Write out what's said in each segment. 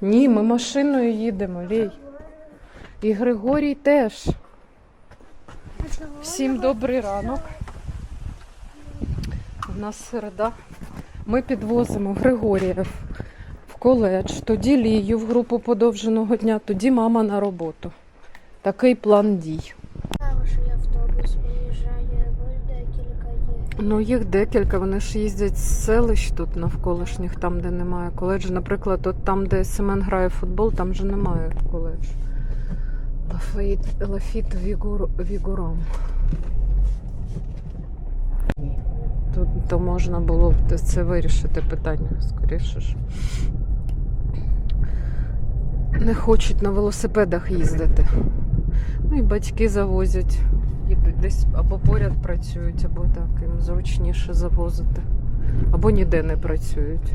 Ні, ми машиною їдемо, Лій. І Григорій теж. Всім добрий ранок. У нас середа. Ми підвозимо Григорія в- в коледж, тоді Лію в групу подовженого дня, тоді мама на роботу. Такий план дій. Хороший автобус виїжджає, бо декілька є. Ну, їх декілька, вони ж їздять з селищ тут навколишніх, там, де немає коледжу. Наприклад, от там, де Семен грає в футбол, там же немає коледжу. Лафіт, Лафіт Вігур, Вігурам. Тут то можна було б це вирішити питання, скоріше ж. Не хочуть на велосипедах їздити. Ну і батьки завозять їдуть десь або поряд працюють, або так їм зручніше завозити, або ніде не працюють.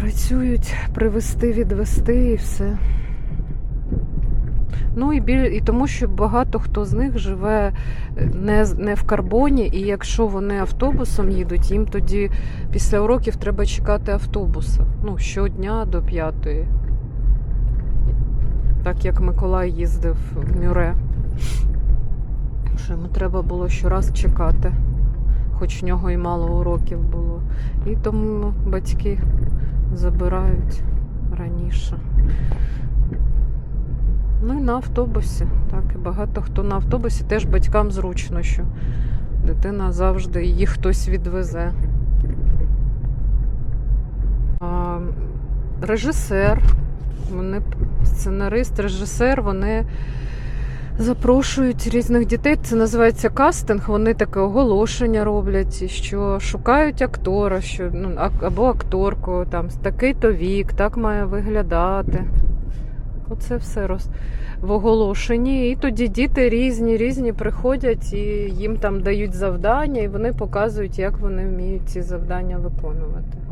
Працюють привезти, відвести і все. Ну і, біль... і тому, що багато хто з них живе е, не, не в карбоні, і якщо вони автобусом їдуть, їм тоді після уроків треба чекати автобуса. Ну, щодня до п'ятої. Так як Миколай їздив в Мюре що йому треба було щораз чекати, хоч в нього і мало уроків було. І тому батьки забирають раніше. Ну і на автобусі. Так, і багато хто на автобусі теж батькам зручно, що дитина завжди її хтось відвезе. А, режисер, вони, сценарист, режисер, вони запрошують різних дітей. Це називається кастинг. Вони таке оголошення роблять, що шукають актора, що ну або акторку, там такий-то вік, так має виглядати. Оце все роз... в оголошенні. І тоді діти різні, різні приходять і їм там дають завдання, і вони показують, як вони вміють ці завдання виконувати.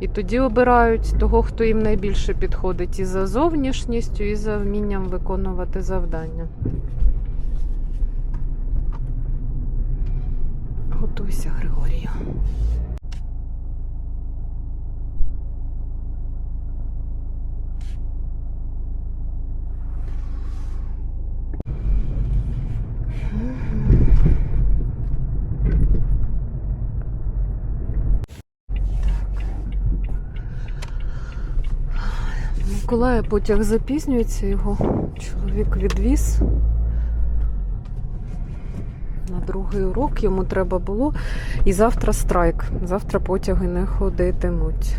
І тоді обирають того, хто їм найбільше підходить і за зовнішністю, і за вмінням виконувати завдання. Готуйся, Григорію. Миколая потяг запізнюється, його чоловік відвіз. На другий урок йому треба було. І завтра страйк. Завтра потяги не ходитимуть.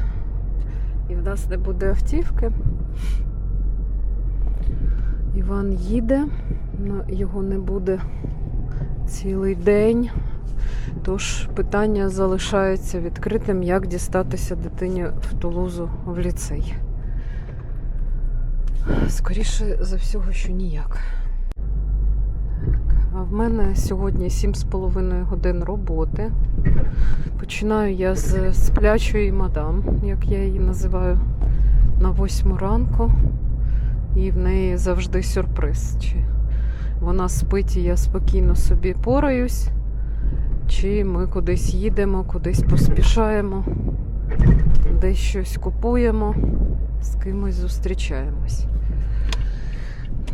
І в нас не буде автівки. Іван їде, його не буде цілий день. Тож питання залишається відкритим, як дістатися дитині в Тулузу в ліцей. Скоріше за всього, що ніяк. А в мене сьогодні 7,5 годин роботи. Починаю я з сплячої мадам, як я її називаю, на 8 ранку. І в неї завжди сюрприз. Чи вона спить і я спокійно собі пораюсь, чи ми кудись їдемо, кудись поспішаємо, десь щось купуємо, з кимось зустрічаємось.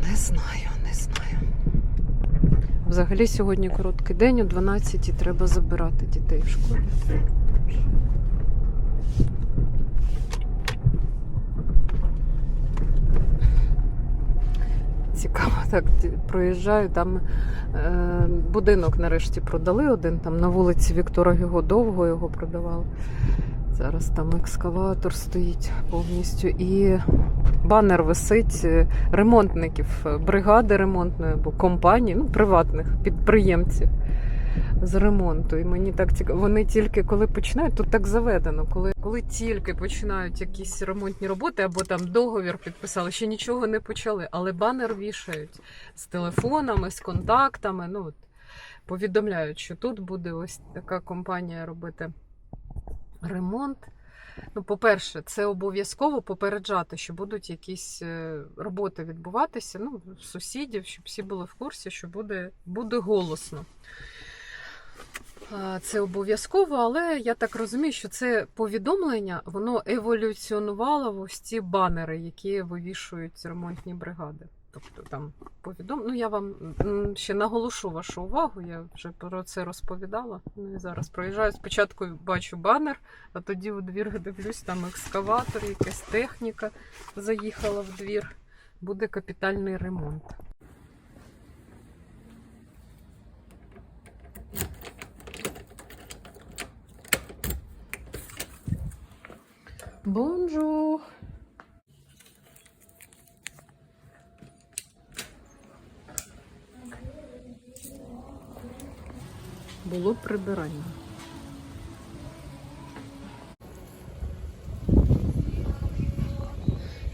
Не знаю, не знаю. Взагалі сьогодні короткий день, о 12 треба забирати дітей в школі. Цікаво, так проїжджаю. Там е, будинок нарешті продали один там на вулиці Віктора Гюго довго його продавали. Зараз там екскаватор стоїть повністю. І банер висить е, ремонтників, е, бригади ремонтної або компаній, ну, приватних підприємців з ремонту. І мені так цікаво. Вони тільки коли починають, тут так заведено, коли, коли тільки починають якісь ремонтні роботи або там договір підписали, ще нічого не почали, але банер вішають з телефонами, з контактами. Ну, повідомляють, що тут буде ось така компанія робити ремонт. Ну, по-перше, це обов'язково попереджати, що будуть якісь е, роботи відбуватися. Ну, сусідів, щоб всі були в курсі, що буде, буде голосно. це обов'язково, але я так розумію, що це повідомлення воно еволюціонувало в ось ці банери, які вивішують ремонтні бригади. Тобто там повідом... Ну, я вам ще наголошу вашу увагу, я вже про це розповідала. Ну і зараз проїжджаю. Спочатку бачу банер, а тоді у двір дивлюсь, там екскаватор, якась техніка заїхала в двір. Буде капітальний ремонт. Бонжур! Було прибирання.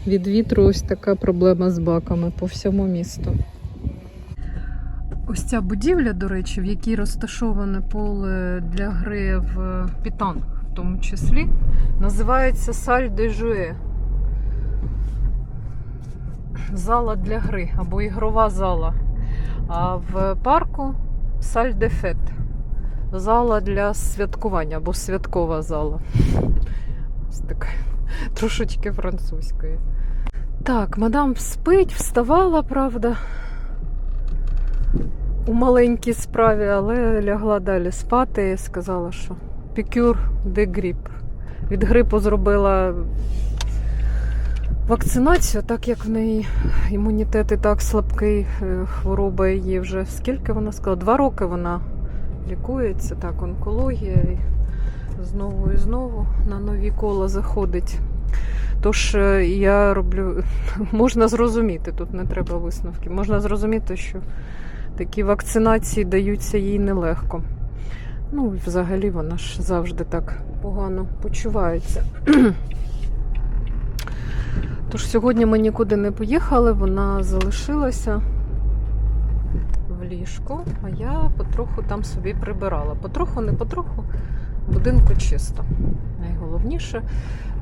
Від вітру ось така проблема з баками по всьому місту. Ось ця будівля, до речі, в якій розташоване поле для гри в Пітанг, в тому числі, називається Саль де Жуе. Зала для гри або ігрова зала. А в парку Саль де Фет. Зала для святкування або святкова зала. Ось така трошечки французької. Так, мадам спить, вставала, правда, у маленькій справі, але лягла далі спати і сказала, що пікюр де гріп. Від грипу зробила вакцинацію, так як в неї імунітет і так слабкий, е, хвороба її вже скільки вона сказала? Два роки вона лікується, так, онкологія. І знову і знову на нові кола заходить. Тож е, я роблю, можна зрозуміти, тут не треба висновки, можна зрозуміти, що такі вакцинації даються їй нелегко. Ну, взагалі вона ж завжди так погано почувається. Тож сьогодні ми нікуди не поїхали, вона залишилася в ліжку, а я потроху там собі прибирала. Потроху, не потроху, будинку чисто. Найголовніше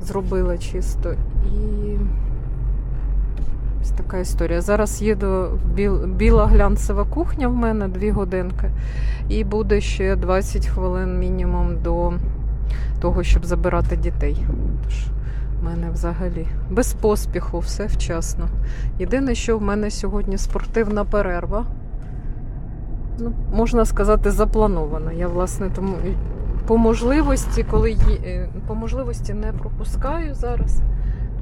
зробила чисто. І ось така історія. Зараз їду біла глянцева кухня в мене 2 годинки, і буде ще 20 хвилин мінімум до того, щоб забирати дітей. Тож в мене взагалі без поспіху, все вчасно. Єдине, що в мене сьогодні спортивна перерва. Ну, можна сказати, запланована. Я, власне, тому по можливості, коли є, е, по можливості не пропускаю зараз,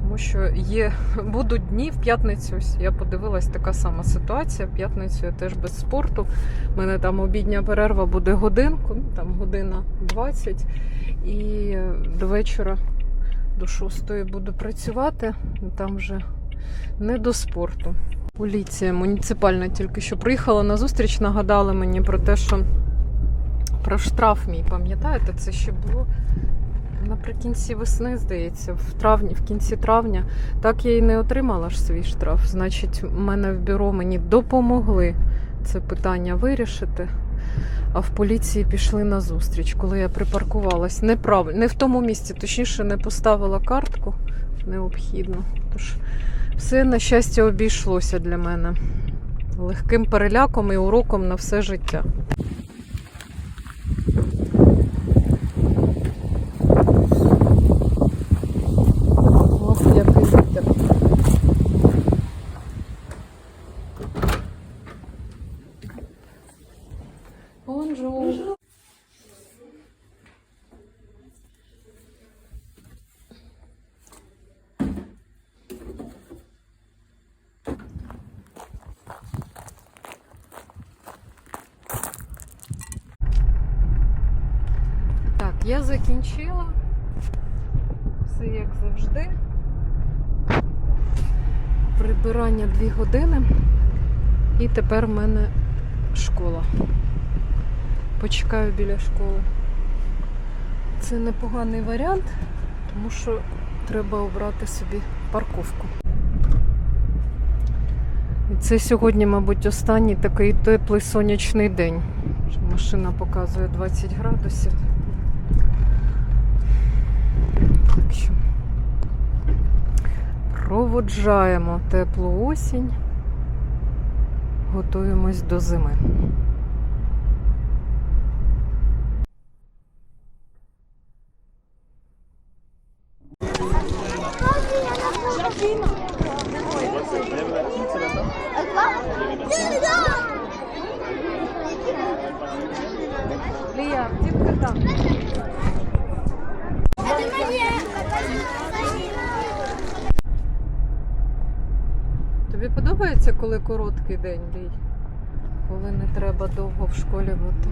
тому що є, будуть дні в п'ятницю. Я подивилась така сама ситуація. В п'ятницю я теж без спорту. У мене там обідня перерва буде годинку, ну, там година 20. І е, до вечора до 6 буду працювати. Там вже не до спорту. Поліція муніципальна тільки що приїхала на зустріч, нагадали мені про те, що про штраф мій, пам'ятаєте, це ще було наприкінці весни, здається, в травні, в кінці травня. Так я і не отримала ж свій штраф. Значить, в мене в бюро мені допомогли це питання вирішити. А в поліції пішли на зустріч, коли я припаркувалась неправильно, не в тому місці, точніше, не поставила картку необхідну. Тож все, на щастя, обійшлося для мене легким переляком і уроком на все життя. Ох, який вітер. Бонжур. Так, я закінчила. Все як завжди. Прибирання 2 години. І тепер в мене школа. Почекаю біля школи. Це непоганий варіант, тому що треба обрати собі парковку. І це сьогодні, мабуть, останній такий теплий сонячний день. Машина показує 20 градусів. Так що проводжаємо теплу осінь, готуємось до зими. Коли короткий день Лій? Коли не треба довго в школі бути?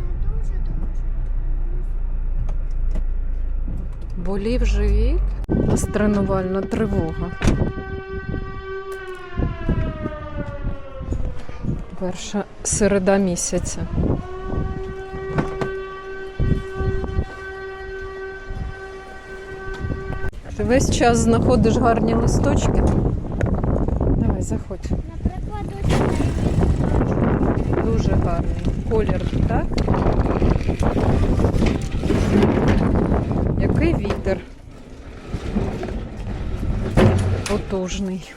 Болів живіт? Тренувальна тривога. Перша середа місяця. Ти весь час знаходиш гарні листочки. Давай, заходь. Дуже гарний. Колір, так? Який вітер. Потужний.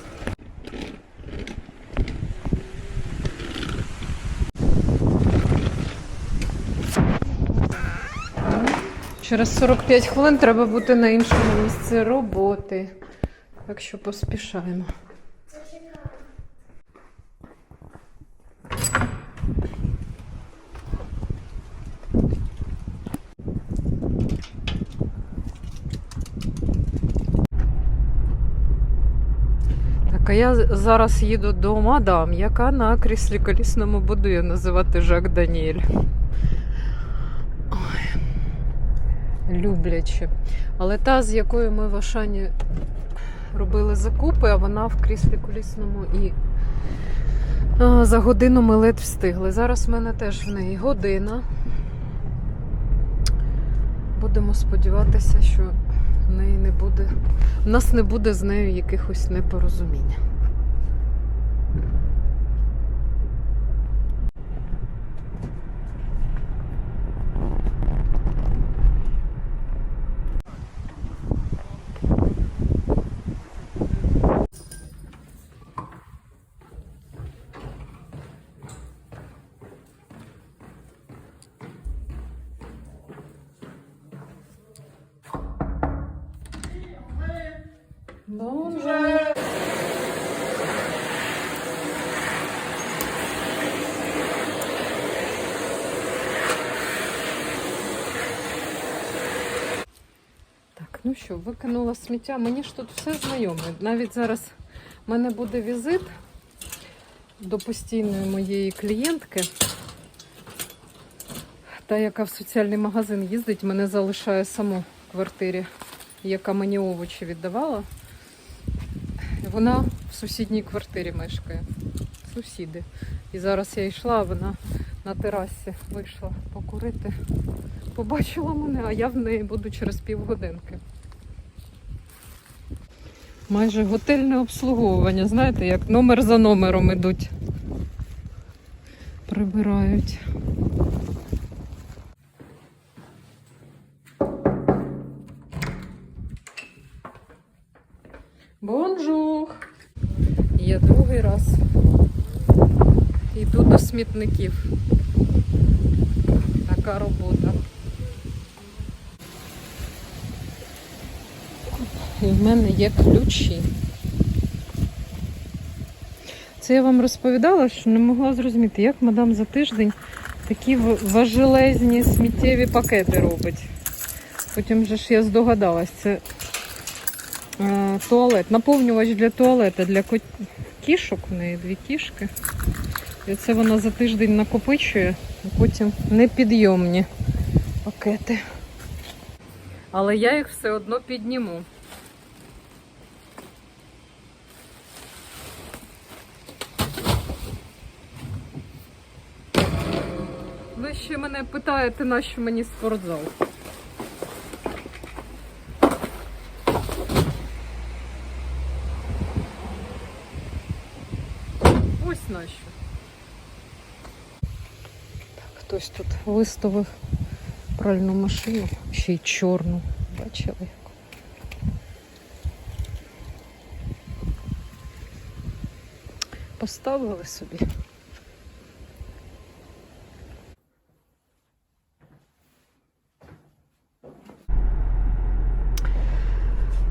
Через 45 хвилин треба бути на іншому місці роботи. Так що поспішаємо. Так, а я зараз їду до мадам, яка на кріслі колісному буду її називати Жак Даніель. Ой. Любляче. Але та, з якою ми в Ашані робили закупи, а вона в кріслі колісному і за годину ми ледь встигли. Зараз в мене теж в неї година. Будемо сподіватися, що в неї не буде. в нас не буде з нею якихось непорозумінь. Боже. Так, ну що, викинула сміття. Мені ж тут все знайоме. Навіть зараз в мене буде візит до постійної моєї клієнтки. Та, яка в соціальний магазин їздить, мене залишає саму в квартирі, яка мені овочі віддавала. Вона в сусідній квартирі мешкає. Сусіди. І зараз я йшла, вона на терасі вийшла покурити. Побачила мене, а я в неї буду через півгодинки. Майже готельне обслуговування, знаєте, як номер за номером ідуть. Прибирають. Бонжур! Я другий раз йду до смітників. Така робота. І в мене є ключі. Це я вам розповідала, що не могла зрозуміти, як мадам за тиждень такі важелезні сміттєві пакети робить. Потім же ж я здогадалась, це е, туалет, наповнювач для туалета, для кішок, в неї дві кішки. І це вона за тиждень накопичує, а потім непідйомні пакети. Але я їх все одно підніму. Ви ще мене питаєте, на що мені спортзал. Ось на що. Так, хтось тут виставив пральну машину, ще й чорну. Бачили? Поставили собі.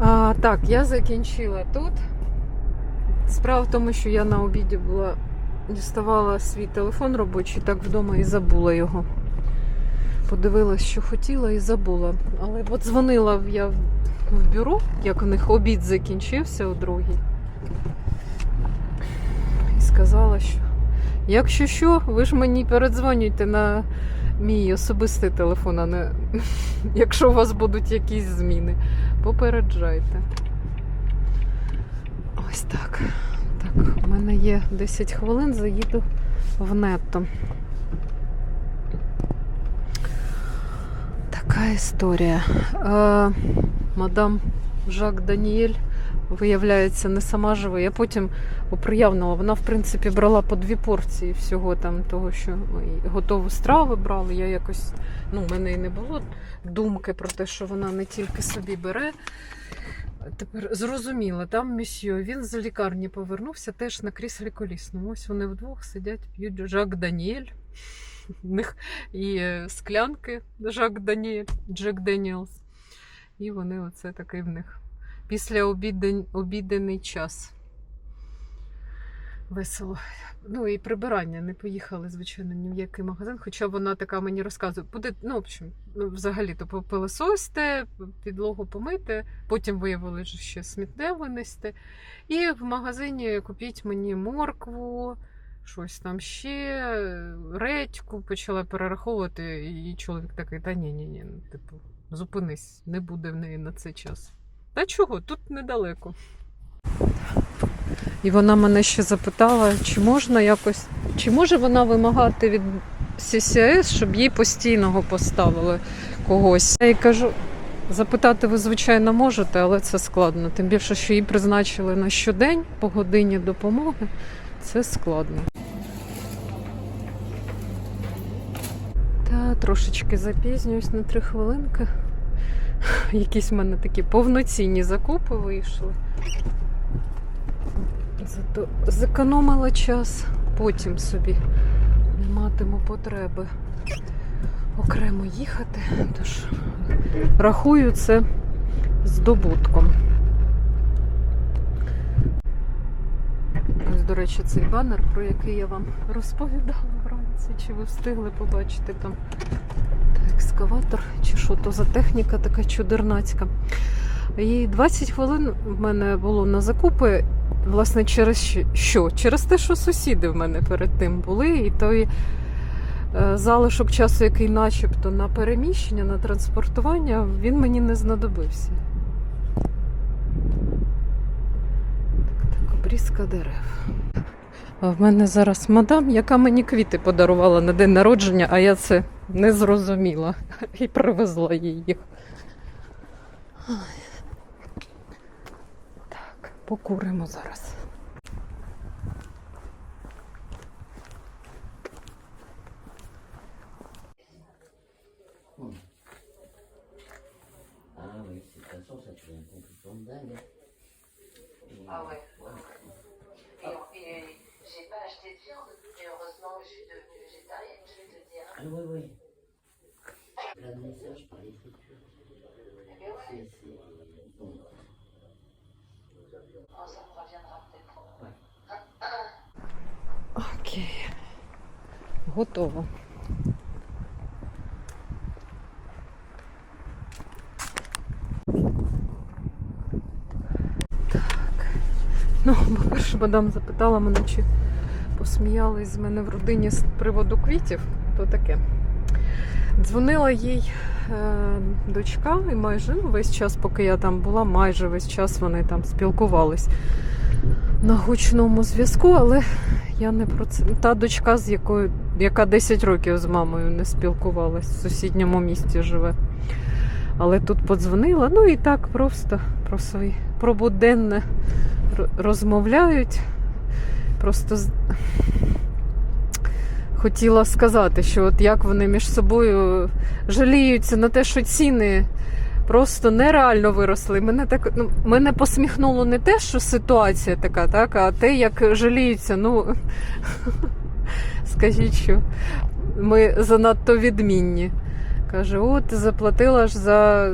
А, так, я закінчила тут. Справа в тому, що я на обіді була, діставала свій телефон робочий, так вдома і забула його. Подивилась, що хотіла і забула. Але от дзвонила я в бюро, як у них обід закінчився у другій. І сказала, що якщо що, ви ж мені передзвонюйте на мій особистий телефон, а не якщо у вас будуть якісь зміни. Попереджайте. Ось так. Так, у мене є 10 хвилин, заїду в нетто. Така історія. Е, мадам Жак Даніель, виявляється, не сама живе. Я потім оприявнила. Вона, в принципі, брала по дві порції всього там того, що готову страву брали. Я якось, ну, в мене і не було думки про те, що вона не тільки собі бере. Тепер зрозуміло, там місьо, він з лікарні повернувся теж на кріслі колісному. Ось вони вдвох сидять, п'ють Жак Даніель. У них і е, склянки Жак Даніель, Джек Деніелс. І вони оце такий в них. Після обідень, обіденний час. Весело. Ну і прибирання. Не поїхали, звичайно, ні в який магазин. Хоча вона така мені розказує, буде, ну, в общем, ну, взагалі-то попилисосьте, підлогу помити, потім виявили, що ще смітне винести. І в магазині купіть мені моркву, щось там ще, редьку, почала перераховувати, і чоловік такий, та ні, ні, ну, типу, зупинись, не буде в неї на це час. Та чого? Тут недалеко. І вона мене ще запитала, чи можна якось, чи може вона вимагати від CCS, щоб їй постійного поставили когось. Я їй кажу, запитати ви, звичайно, можете, але це складно. Тим більше, що їй призначили на щодень по годині допомоги. Це складно. Та трошечки запізнююсь на три хвилинки. Якісь в мене такі повноцінні закупи вийшли. Зато зекономила час, потім собі не матиму потреби окремо їхати. Тож рахую це здобутком. Ось, до речі, цей банер, про який я вам розповідала вранці. Чи ви встигли побачити там екскаватор, чи що то за техніка така чудернацька. І 20 хвилин в мене було на закупи. Власне, через що? Через те, що сусіди в мене перед тим були, і той е, залишок часу, який начебто на переміщення, на транспортування, він мені не знадобився. Так, так, обрізка дерев. В мене зараз мадам, яка мені квіти подарувала на день народження, а я це не зрозуміла і привезла. Так, покуримо зараз. Ah Ah. Ah. La message par les ouais, C'est. bon. oh, ça me reviendra peut-être. Окей. Готово. Ну, по-перше, мадам запитала мене, чи посміялись з мене в родині з приводу квітів, то таке. Дзвонила їй е, дочка, і майже ну, весь час, поки я там була, майже весь час вони там спілкувались на гучному зв'язку, але я не про це. Та дочка, з якою, яка 10 років з мамою не спілкувалась, в сусідньому місті живе. Але тут подзвонила, ну і так просто про свої про буденне розмовляють. Просто хотіла сказати, що от як вони між собою жаліються на те, що ціни просто нереально виросли. Мене так ну, мене посміхнуло не те, що ситуація така, так, а те, як жаліються. Ну скажіть, що ми занадто відмінні. Каже, от заплатила ж за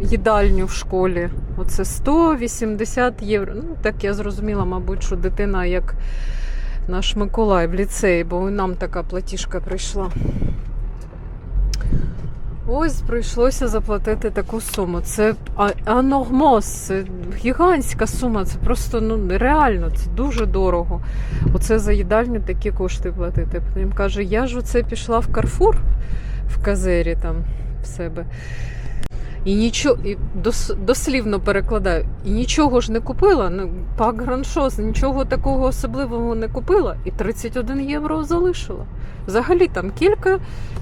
їдальню в школі. Оце 180 євро. Ну, так я зрозуміла, мабуть, що дитина як наш Миколай в ліцеї, бо нам така платіжка прийшла. Ось прийшлося заплатити таку суму. Це а- анормоз, це гігантська сума. Це просто ну реально, це дуже дорого. Оце за їдальню такі кошти платити. Потім каже, я ж оце пішла в Карфур в Казері там в себе. І нічого, і дос, дослівно перекладаю, і нічого ж не купила, ну, пак граншоз, нічого такого особливого не купила, і 31 євро залишила. Взагалі там кілька,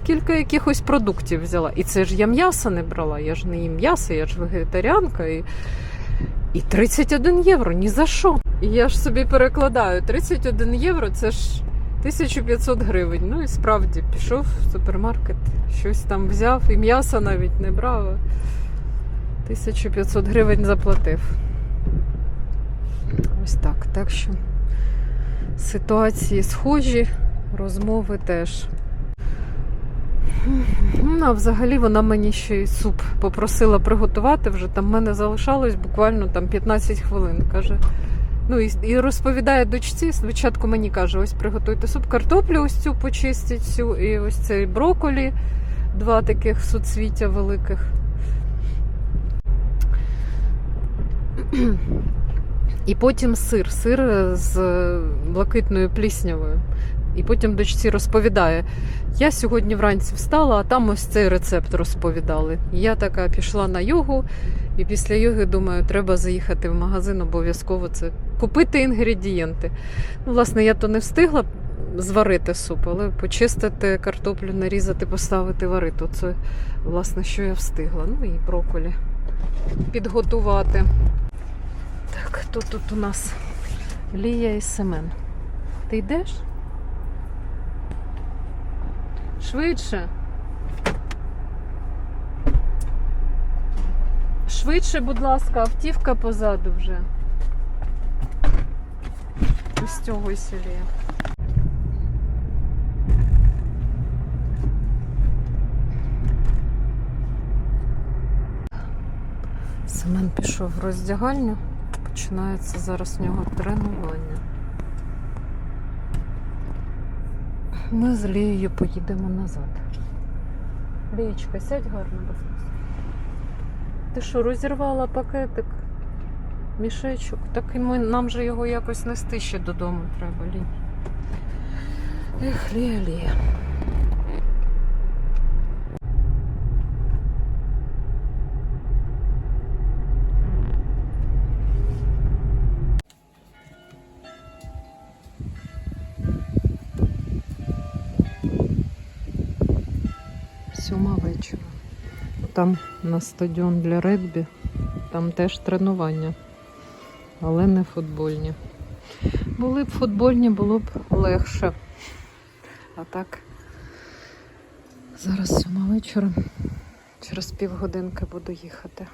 кілька якихось продуктів взяла. І це ж я м'яса не брала, я ж не їм м'ясо, я ж вегетаріанка. І, і 31 євро ні за що. І я ж собі перекладаю, 31 євро це ж 1500 гривень. Ну і справді пішов в супермаркет, щось там взяв, і м'яса навіть не брав. 1500 гривень заплатив. Ось так. Так що ситуації схожі, розмови теж. Ну, а взагалі вона мені ще й суп попросила приготувати. Вже там в мене залишалось буквально там 15 хвилин. Каже. Ну і, і розповідає дочці. Спочатку мені каже: ось приготуйте суп, картоплю ось цю почистіть цю, і ось цей броколі, два таких суцвіття великих. І потім сир, сир з блакитною пліснявою. І потім дочці розповідає: я сьогодні вранці встала, а там ось цей рецепт розповідали. І Я така пішла на йогу, і після йоги думаю, треба заїхати в магазин, обов'язково це купити інгредієнти. Ну, власне, я то не встигла зварити суп, але почистити картоплю, нарізати, поставити варити. Це, власне, що я встигла. Ну і брокколі підготувати. Так, хто тут у нас? Лія і Семен. Ти йдеш? Швидше. Швидше, будь ласка, автівка позаду вже. Ось цього селі. Семен пішов в роздягальню. Починається зараз в нього тренування. Ми з Лією поїдемо назад. Лієчка, сядь гарно, будь ласка. Ти що, розірвала пакетик? Мішечок? Так і ми, нам же його якось нести ще додому треба, Лі. Ех, Лія, Лія. Там на стадіон для регбі, там теж тренування, але не футбольні. Були б футбольні, було б легше. А так, зараз сьома вечора. Через півгодинки буду їхати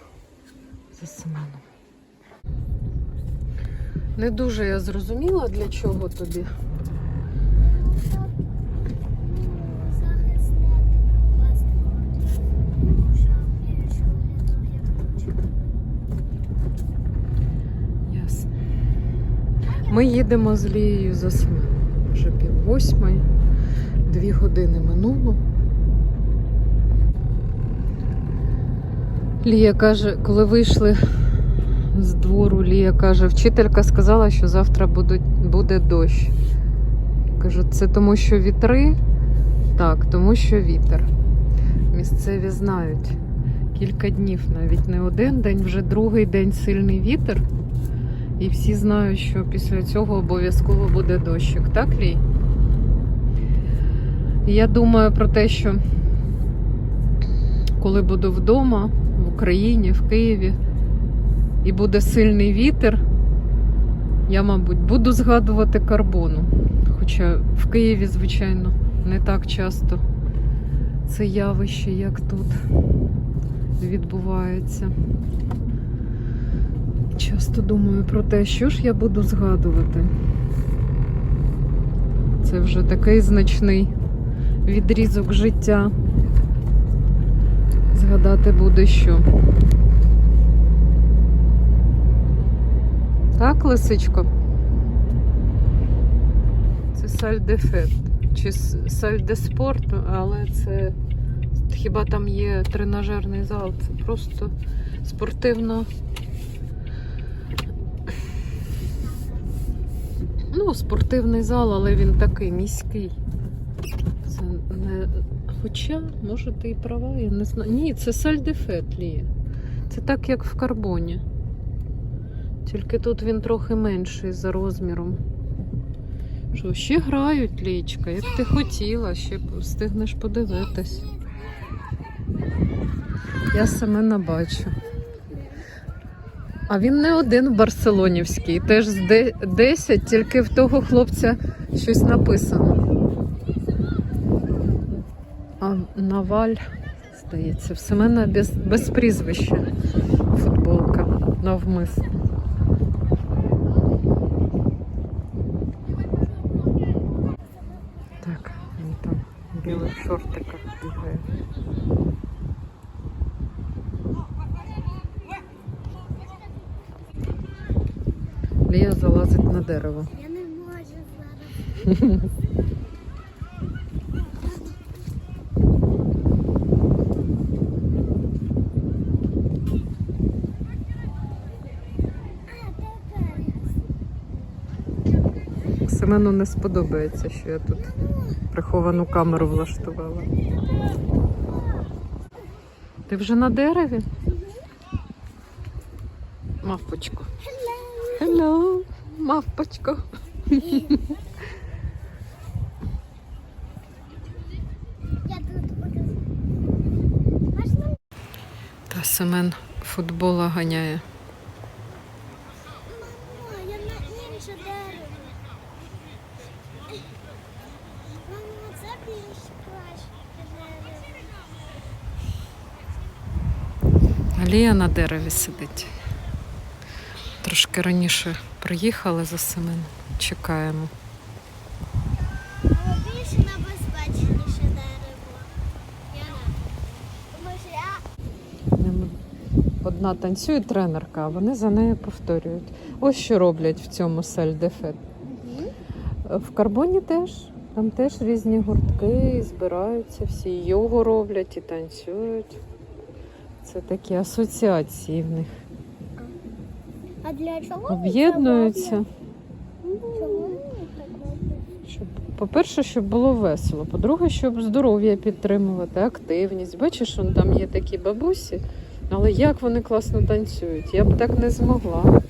за Семеном. Не дуже я зрозуміла, для чого тобі. Захисне пластикове. Щоб більше Ясно. Ми їдемо з Лією за Семеном. Вже пів восьмої, дві години минуло. Лія каже, коли вийшли з двору, Лія каже, вчителька сказала, що завтра будуть, буде дощ. Кажу, це тому, що вітри? Так, тому що вітер. Місцеві знають. Кілька днів, навіть не один день, вже другий день сильний вітер. І всі знають, що після цього обов'язково буде дощик, так, Лій? Я думаю про те, що коли буду вдома, в Україні, в Києві, і буде сильний вітер, я, мабуть, буду згадувати карбону. Хоча в Києві, звичайно, не так часто це явище, як тут відбувається. Часто думаю про те, що ж я буду згадувати. Це вже такий значний відрізок життя. Згадати буде що. Так, лисичко? Це саль де. Чи с- саль де але це Хіба там є тренажерний зал? Це просто спортивно. Ну, спортивний зал, але він такий міський. Це не. Хоча, може, ти і права, я не знаю. Ні, це сальдефет Лія. Це так, як в карбоні. Тільки тут він трохи менший за розміром. Що, ще грають лічка, як ти хотіла, ще встигнеш подивитись. Я Семена бачу. А він не один барселонівський, теж з 10, тільки в того хлопця щось написано. А Наваль, здається, в Семена без, без прізвища футболка навмисно. Так, він там білих шортиках бігає. Лія залазить на дерево. Я не можу зараз. Семену не сподобається, що я тут приховану камеру влаштувала. Ти вже на дереві? Мавпочко. Hello, мавпочко. Буду. Можна? Та Семен футбола ганяє. Мамо, я на інше дерево. Мамо, це більш краще на дереві сидить. Трошки раніше приїхали за Семеном. Чекаємо. Одна танцює тренерка, а вони за нею повторюють. Ось що роблять в цьому сельдефет. В карбоні теж. Там теж різні гуртки, збираються всі, і йогу роблять і танцюють. Це такі асоціації в них. А для чого? Об'єднуються. Щоб, по-перше, щоб було весело. По-друге, щоб здоров'я підтримувати, активність. Бачиш, он там є такі бабусі, але як вони класно танцюють. Я б так не змогла.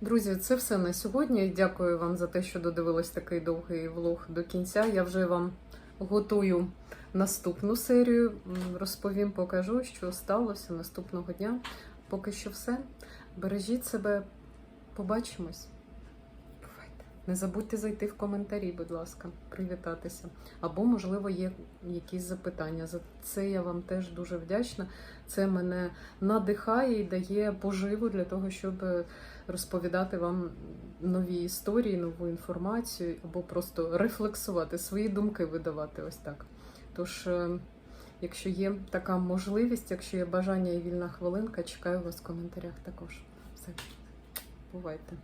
Друзі, це все на сьогодні. Дякую вам за те, що додивились такий довгий влог до кінця. Я вже вам готую наступну серію. Розповім, покажу, що сталося наступного дня. Поки що все. Бережіть себе, побачимось. Не забудьте зайти в коментарі, будь ласка, привітатися. Або, можливо, є якісь запитання. За це я вам теж дуже вдячна. Це мене надихає і дає поживу для того, щоб е, розповідати вам нові історії, нову інформацію, або просто рефлексувати, свої думки видавати ось так. Тож, е, якщо є така можливість, якщо є бажання і вільна хвилинка, чекаю вас в коментарях також. Все, бувайте.